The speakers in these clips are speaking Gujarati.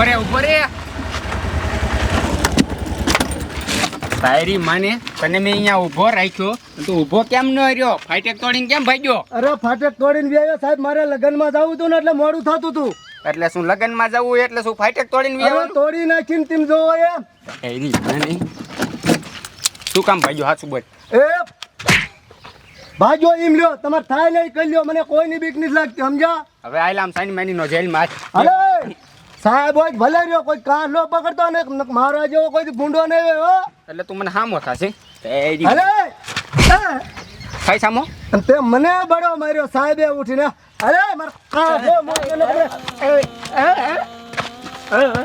ઊભો રે ઊભો રે. તારી માને તને મેં અહીંયા ઊભો રાખ્યો. તું ઊભો કેમ ન રહ્યો? ફાટેક તોડીને કેમ ભાગ્યો? અરે ફાટેક તોડીને આવ્યો સાહેબ મારે લગ્નમાં જવું હતું ને એટલે મોડું થતું હતું. એટલે શું લગ્નમાં જવું એટલે શું ફાટેક તોડીને અરે તોડી નાખીને તેમ જોવો એમ તારી માને. શું કામ ભાગ્યો? હાચું બોલ. એ ભાજો એમ લ્યો. તમારે થાય નહીં કરી લ્યો. મને કોઈની બીક નથી લાગતી સમજ્યા? હવે આયલામ સાઈન માની નો જેલમાં અરે સાહેબ હોય ભલે રહ્યો કોઈ કાર નો પકડતો ને મારા જેવો કોઈ ભૂંડો નહીં હોય હો. એટલે તું મને હામો થશે. અરે કઈ સામો? તે મને બડો માર્યો સાહેબે ઉઠીને. અરે મારા કાં જો મોઢે ને બધે. એ, એ, એ, એ, એ.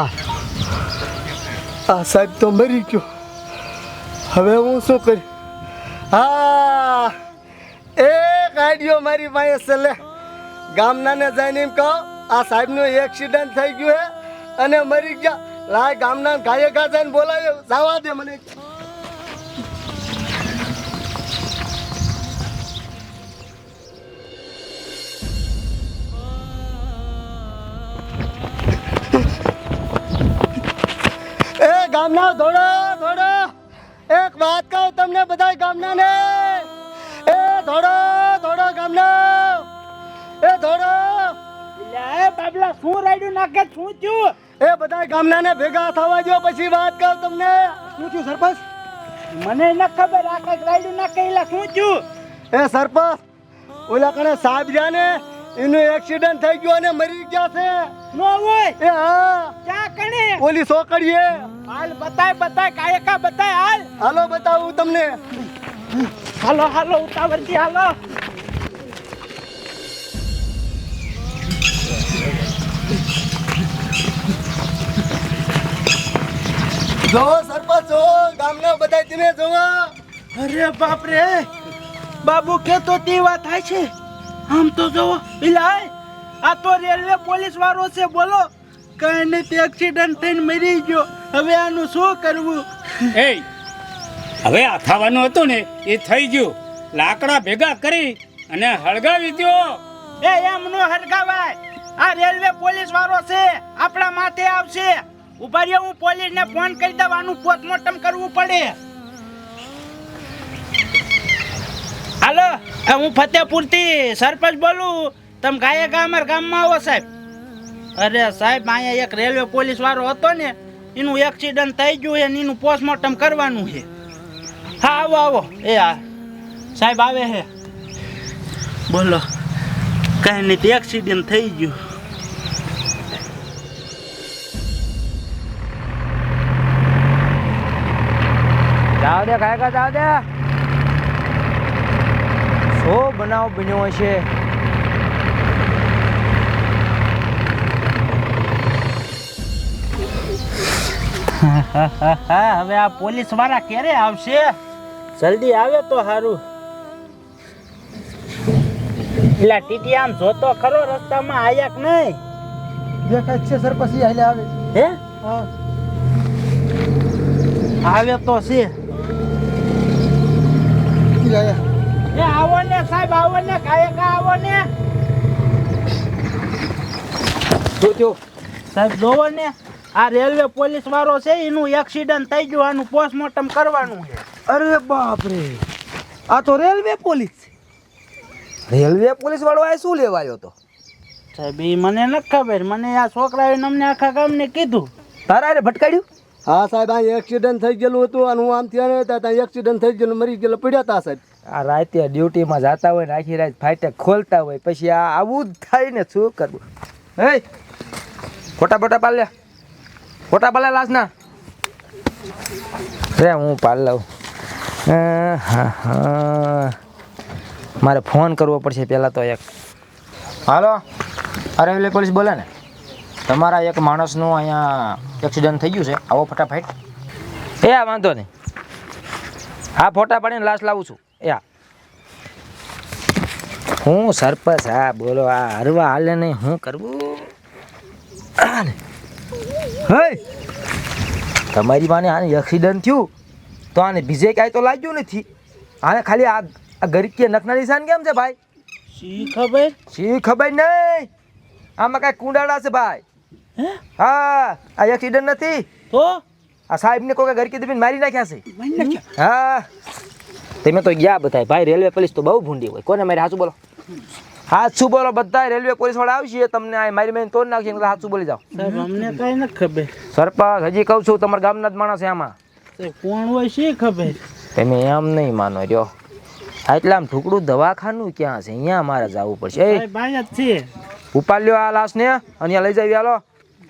આ આ સાહેબ તો મરી ગયો. હવે હું શું કરી? હા એક આઈડિયો મારી પાસે છે, લે. ગામનાને જઈને એમ કહો, આ સાહેબનું એક્સિડન્ટ થઈ ગયું હે અને મરી ગયા. લાય ગામના ગાયે ગા જઈને બોલાવ્યો જવા દે મને. એ ગામના ધોડો ધોડો એક વાત કહું તમને બધા ગામના ને એ ધોડો ધોડો ગામનો. એ ધોડો લે બાબલા શું રાડ્યું નાખે શું થયું? એ બધા ગામના ને ભેગા થવા જો પછી વાત કર તમને. શું થયું સરપંચ? મને ન ખબર આ કંઈક રાડ્યું નાખે શું થયું? એ સરપંચ ઓલા કણે સાહેબ જાને ને એનું એક્સિડન્ટ થઈ ગયું અને મરી ગયા છે. નો હોય? એ હા. ક્યાં કણે? ઓલી સોકડીએ. હાલ બતાય બતાય કાયકા બતાય હાલ. હાલો બતાવું તમને. હાલો હાલો ઉતાવળથી હાલો. જો સરપંચ જો ગામના બધા તમે જોવો અરે બાપ રે બાબુ કેતો તે વાત થાય છે. આમ તો જોવો ઇલાય આ તો રેલવે પોલીસ વાળો છે બોલો. કઈ નહીં તે એક્સિડન્ટ થઈને મરી ગયો. હવે આનું શું કરવું? એ હવે આ થવાનું હતું ને, એ થઈ ગયું. લાકડા ભેગા કરી અને હળગાવી દ્યો. એ એમ નો હળગાવાય. આ રેલવે પોલીસ વાળો છે, આપણા માથે આવશે. ઊભા રહ્યો, હું પોલીસ ને ફોન કરી દેવાનું પોસ્ટમોર્ટમ કરવું પડે. હાલો હું ફતેપુરથી સરપંચ બોલું. તમે ગાયે ગામર ગામમાં આવો, સાહેબ. અરે સાહેબ, અહીંયા એક રેલવે પોલીસ વાળો હતો ને, એનું એક્સિડન્ટ થઈ ગયું છે એનું પોસ્ટમોર્ટમ કરવાનું છે. હા આવો આવો. એ હા સાહેબ આવે છે બોલો કઈ નહીં એક્સિડન્ટ થઈ ગયું. જાવ દે કાયકા જાવ દે. શું બનાવ બન્યો છે હવે આ પોલીસવાળા ક્યારે આવશે? જલ્દી આવે તો સારું એટલે ટીટી આમ જોતો ખરો રસ્તામાં આયા કે નહીં દેખાય છે સર પછી હાલે આવે. હે? હા. આવે તો છે. એ આવો ને સાહેબ આવો ને કાયકા આવો ને. જો થયું સાહેબ જોવો ને. આ રેલવે પોલીસ વાળો છે એનું એક્સિડન્ટ થઈ ગયું આનું પોસ્ટમોર્ટમ કરવાનું છે. અરે બાપ રે આ તો રેલવે પોલીસ રેલવે પોલીસ વાળો આ શું લેવા આવ્યો તો? સાહેબ એ મને નથી ખબર. મને આ છોકરાએ અમને આખા ગામને કીધું. તારા રે ભટકાડ્યું? હા સાહેબ આ એક્સિડન્ટ થઈ ગયેલું હતું. અને હું આમ થયા ને ત્યાં એક્સિડન્ટ થઈ ગયેલું મરી ગયેલો પડ્યા હતા સાહેબ. આ રાતે ડ્યુટીમાં જતા હોય ને આખી રાત ફાઈટે ખોલતા હોય. પછી આ આવું જ થાય ને શું કરવું? હે? ફોટા બોટા પાડ લે ફોટા પાડ લે લાસના રે હું પાલ લઉં. હા હા. મારે ફોન કરવો પડશે પહેલાં તો એક. હાલો? અરેવલી પોલીસ બોલે ને. તમારા એક માણસનું અહીંયા એક્સિડન્ટ થઈ ગયું છે. આવો ફટાફટ. એ આ વાંધો નહીં. હા ફોટા પાડીને લાશ લાવું છું. એ હા હું સરપંચ હા બોલો આ હરવા હાલે નહીં. હું કરવું? તમારી માને આને એક્સિડન્ટ થયું? તો આને બીજે કાંઈ તો લાગ્યું નથી. આને ખાલી આ ગરીબ કે નખના નિશાન કેમ છે ભાઈ? શી ખબર? શી ખબર નહીં? આમાં કાંઈ કુંડાળા છે ભાઈ. હા? આ એક્સિડન્ટ નથી. તો? આ સાહેબને કોઈ ગરકી કીધી મારી નાખ્યા છે. હા. તમે તો ગયા બધા ભાઈ રેલવે પોલીસ તો બહુ ભૂંડી હોય. કોને મારી હાજુ બોલો. સાચું બોલો બધા રેલવે પોલીસવાળા આવશે તમને આ મારી મારી તોડ નાખશે હાથ બોલી જાઓ. અમને કઈ ન ખબર. સરપંચ હજી કહું છું તમારા ગામના જ માણસ આમાં. કોણ હોય શી ખબર. તમે એમ નહીં માનો રહ્યો. એટલે આમ ઢુકડું દવાખાનું ક્યાં છે? અહીંયા મારે જવું પડશે. ઉપાડ્યો આ લાશને અને અહીંયા લઈ જાવી હાલો.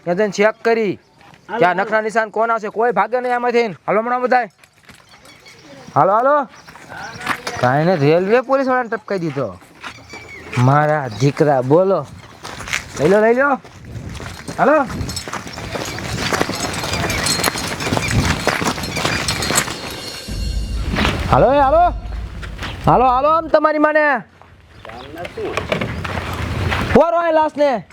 ત્યાં જઈને ચેક કરી. ત્યાં આ નખના નિશાન કોના છે? કોઈ ભાગે નહીં આમાંથી હાલો હમણાં બધાય. હાલો હાલો. કાંઈ ને રેલવે પોલીસ વાળાને ટપકાઈ દીધો. મારા દીકરા બોલો. લઈ લો લઈ લો. હાલો. હાલો એ હાલો. હાલો હાલો આમ તમારી માને. પોરો એ લાશને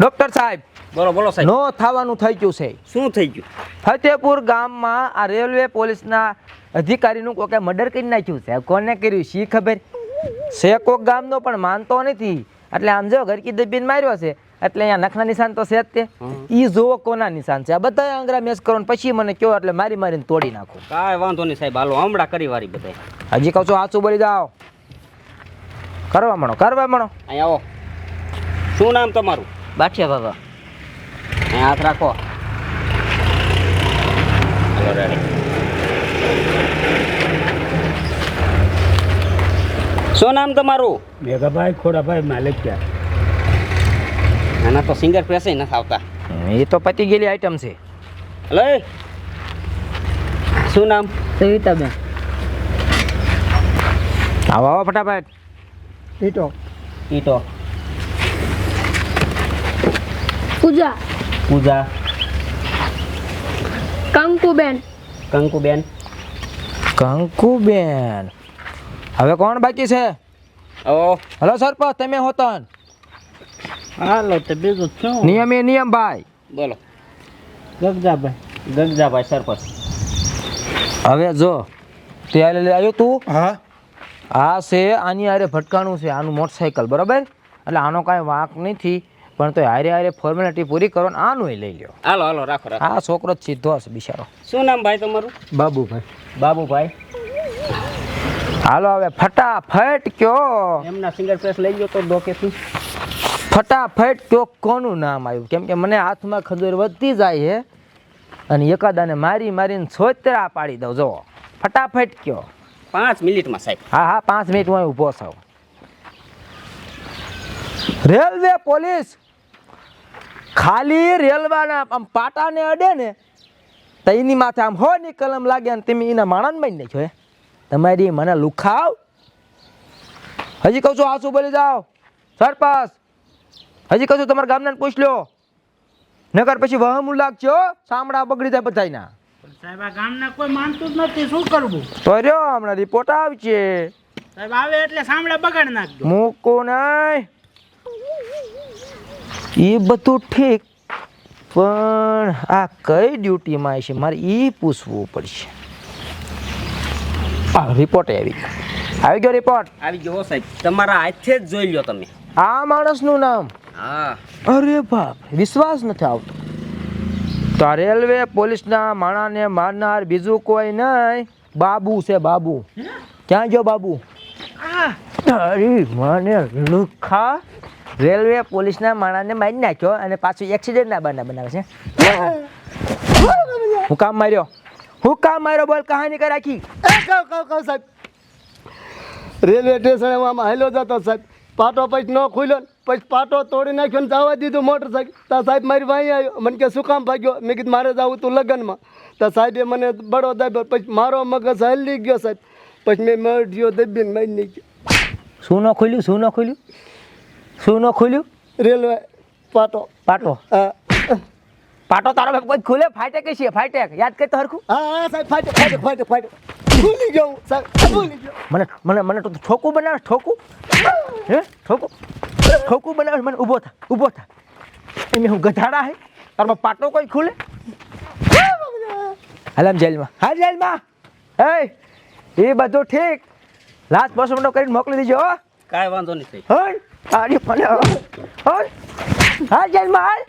ડોક્ટર સાહેબ બોલો બોલો સાહેબ. નો થવાનું થઈ ગયું છે. શું થઈ ગયું? ફતેપુર ગામમાં આ રેલવે પોલીસના અધિકારીનું કોકે મર્ડર કરી નાખ્યું છે? કોને કર્યું? શી ખબર? છે કોક ગામનો પણ માનતો નથી. એટલે આમ જો ઘરકી દબીન માર્યો છે એટલે અહીંયા નખના નિશાન તો છે જ તે. ઈ જોવો કોના નિશાન છે. આ બધા આંગરા મેસ કરો ને પછી મને કયો એટલે મારી મારીને તોડી નાખો. કાંઈ વાંધો નહીં સાહેબ હાલો હમણાં કરી વારી બધા હજી કહું છું હાચું બોલી જાઓ. કરવા મણો કરવા મણો. અહીંયા આવો. શું નામ તમારું? બાઠિયા બાબા. અહીંયા હાથ રાખો હાલો રેડી શું નામ તમારું? મેઘાભાઈ ખોડાભાઈ માલિકિયા. આના તો સિંગર પ્રેસે નથી આવતા. એ તો પતી ગયેલી આઈટમ છે. હલો શું નામ? સવિતાબેન. આવો આવો ફટાફટ. ઈટો. ઈટો. પૂજા. પૂજા. કંકુબેન. કંકુબેન. કંકુબેન. હવે કોણ બાકી છે? ઓ હલો સરપંચ તમે હોતન હાલો તે બીજું શું નિયમ એ નિયમ ભાઈ. બોલો. ગગજાભાઈ. ગગજાભાઈ સરપંચ. હવે જો તે આવ્યો તું? હા. આ છે આની હારે ભટકાણું છે આનું મોટરસાઇકલ બરાબર? એટલે આનો કાંઈ વાંક નથી પણ તો હારે હારે ફોર્મેલિટી પૂરી કરો ને આનું લઈ લ્યો. હાલો હાલો રાખો રાખો. આ છોકરો જ સીધો હશે બિચારો. શું નામ ભાઈ તમારું? બાબુભાઈ. બાબુભાઈ. હાલો હવે ફટાફટ કયો. એમના સિંગર પ્રેસ લઈ ગયો તો ડોકેથી ફટાફટ કયો કોનું નામ આવ્યું? કેમ કે મને હાથમાં ખજૂર વધતી જાય છે અને એકાદાને મારી મારીને છોતરા પાડી દઉં. જો ફટાફટ કયો. પાંચ મિનિટમાં સાહેબ. હા હા પાંચ મિનિટમાં ઊભો થાવ રેલવે પોલીસ ખાલી રેલવાના આમ પાટાને અડે ને તો એની માથે આમ હોયની કલમ લાગે અને તમે એના માણસ બની નાખ્યો હે તમારી મને લુખાવ? હજી કહું છું આસુ બોલી જાઓ. સરપંચ હજી કહું છું તમારા ગામના પૂછ લ્યો નગર પછી વહમું લાગજો સામડા બગડી જાય બધાયના. સાહેબ આ ગામના કોઈ માનતું જ નથી. શું કરવું? તો રહ્યો હમણાં રિપોર્ટ આવશે. સાહેબ આવે એટલે સાંભળે બગાડ નાખજો. મૂકો નહીં. એ બધું ઠીક પણ આ કઈ ડ્યુટીમાં છે? મારે એ પૂછવું પડશે. આ રિપોર્ટ આવી. આવી ગયો રિપોર્ટ આવી ગયો સાહેબ. તમારા હાથે જ જોઈ લ્યો તમે. આ માણસનું નામ? હા. અરે બાપ વિશ્વાસ નથી આવતો. તો આ રેલવે પોલીસના માણાને મારનાર બીજું કોઈ નહીં. બાબુ છે બાબુ. ક્યાં ગયો બાબુ? અરે મને લુખા રેલવે પોલીસના માણાને મારી નાખ્યો અને પાછું એક્સિડન્ટના બના બનાવે છે. હું કામ માર્યો? હું કામ મારો બોલ કહાની કરી રાખી? એ કહું કહું કહું સાહેબ. રેલવે સ્ટેશને હું આમાં હાલ્યો જતો સાહેબ. પાટો પછી ન ખુલ્યો પછી પાટો તોડી નાખ્યો ને જવા દીધું મોટરસાઇકલ તા સાહેબ મારી વાંહી આવ્યો. મને કે શું કામ ભાગ્યો? મેં કીધું મારે જવું તું લગ્નમાં. તા સાહેબે મને બડો દાબ્યો પછી મારો મગજ હલી ગયો સાહેબ. પછી મેં મળ્યો દબીને મારી નાખ્યો. શું ન ખોલ્યું? શું ન ખોલ્યું? શું ન ખોલ્યું? રેલવે પાટો. પાટો? હા. પાટો તારો કોઈ ખુલે? ફાટેક છે? ફાટેક યાદ કર તો હરખું. હા હા સાહેબ ફાટે ફાટે ફાટે ફાટે ભૂલી ગયો સાહેબ ભૂલી ગયો. મને મને મને તો ઠોકું બનાવ ઠોકું? હે? ઠોકું? ઠોકું બનાવ મને ઊભો થા ઊભો થા. એમ હું ગધાડા હે? તારમાં પાટો કોઈ ખુલે? હાલ જેલમાં. હા જેલમાં. એ એ બધું ઠીક. લાસ્ટ પોસ્ટમોર્ટમ કરીને મોકલી દીજો હો. કાંઈ વાંધો નહીં હણ તારી મને હણ હા જેલમાં હાલ.